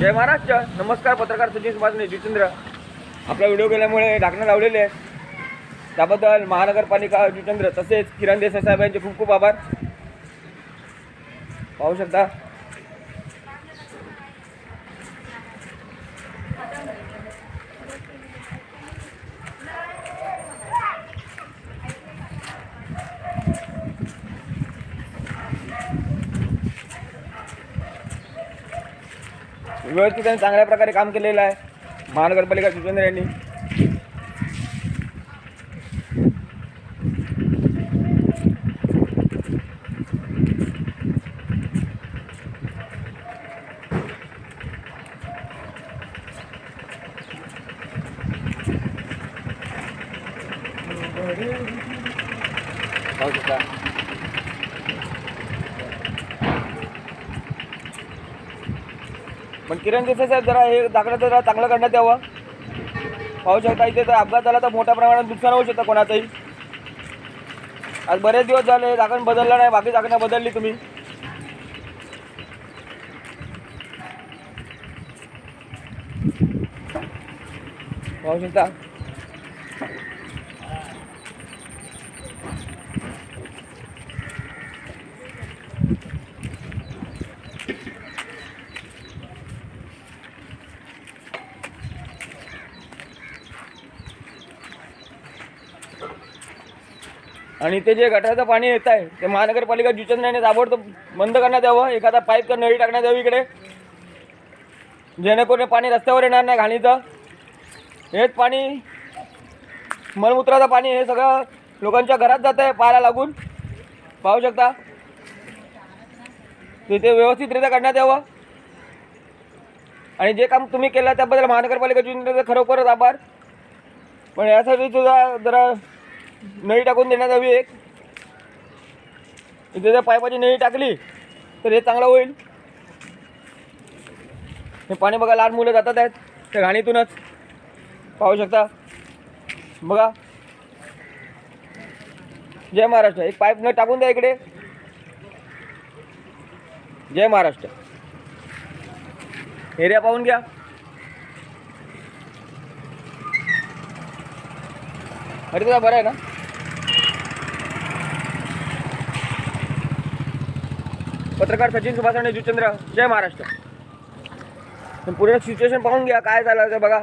जय महाराष्ट्र. नमस्कार पत्रकार सचिन सुभाष जितेंद्र. आपला व्हिडिओ गेल्यामुळे ढाकणं लावलेले आहे त्याबद्दल महानगरपालिका जितेंद्र तसेच किरण देसाई साहेब यांचे खूप खूप आभार. पाहू शकता. व्यवस्थित आणि चांगल्या प्रकारे काम केलेलं आहे. महानगरपालिका जितेंद्र यांनी. पाहू शकता पण किरण देसाई साहेब जरा हे दाखला जरा चांगलं करण्यात यावं. पाहू शकता इथे तर अपघात झाला तर मोठ्या प्रमाणात नुकसान होऊ शकतं कोणाचंही. आज बरेच दिवस झाले दाखण बदललं नाही बाकी झाकणं बदलली तुम्ही. पाहू शकता. आणि ते जे गटाराचं पाणी येत आहे ते महानगरपालिका जुचंद्राने ताबडतोब बंद करण्यात यावं एखादा पाईप तर नळी टाकण्यात यावी इकडे. जेणेकरून पाणी रस्त्यावर येणार नाही घाणीचं. हेच पाणी मलमूत्राचं पाणी हे सगळं लोकांच्या घरात जात आहे पाहायला लागून. पाहू शकता. तिथे व्यवस्थितरित्या करण्यात यावं. आणि जे काम तुम्ही केलं त्याबद्दल महानगरपालिका जुचंद्राचा खरोखरच आभार. पण यासाठी सुद्धा जरा नळी टाकून देण्यात हवी एक. इथे जर पाईपाची नळी टाकली तर हे चांगलं होईल. हे पाणी बघा लहान मुलं जातात आहेत. त्या घाणीतूनच. पाहू शकता. बघा. जय महाराष्ट्र. एक पाईप न टाकून द्या इकडे. जय महाराष्ट्र. एरिया पाहून घ्या. अरे तुला बरं आहे ना? पत्रकार सचिन सुभाष आणि जुचंद्र जय महाराष्ट्र. पण पूर्ण सिच्युएशन पाहून घ्या काय झालं ते बघा.